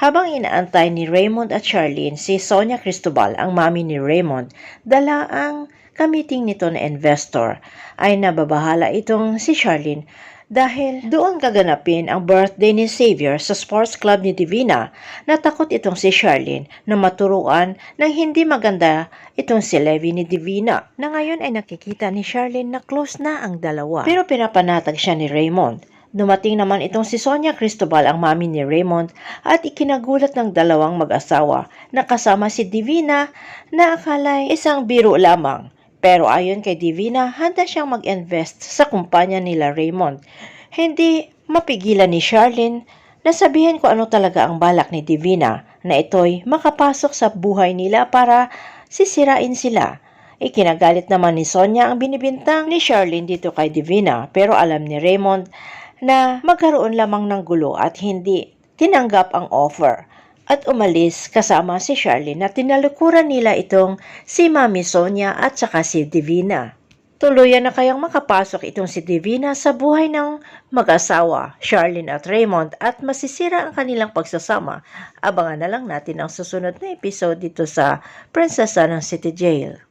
Habang inaantay ni Raymond at Charlene si Sonia Cristobal, ang mami ni Raymond, dala ang kamiting nito na investor, ay nababahala itong si Charlene dahil doon kaganapin ang birthday ni Xavier sa sports club ni Divina. Natakot itong si Charlene na maturuan ng hindi maganda itong si Levi ni Divina na ngayon ay nakikita ni Charlene na close na ang dalawa. Pero pinapanatag siya ni Raymond. Dumating naman itong si Sonia Cristobal ang mami ni Raymond at ikinagulat ng dalawang mag-asawa na kasama si Divina na akalay isang biro lamang. Pero ayon kay Divina, handa siyang mag-invest sa kumpanya nila Raymond. Hindi mapigilan ni Charlene na sabihin ko ano talaga ang balak ni Divina na ito'y makapasok sa buhay nila para sisirain sila. Ikinagalit naman ni Sonia ang binibintang ni Charlene dito kay Divina pero alam ni Raymond na magkaroon lamang ng gulo at hindi tinanggap ang offer at umalis kasama si Charlene na tinalukuran nila itong si Mami Sonia at saka si Divina. Tuluyan na kayang makapasok itong si Divina sa buhay ng mag-asawa, Charlene at Raymond at masisira ang kanilang pagsasama. Abangan na lang natin ang susunod na episode dito sa Prinsesa ng City Jail.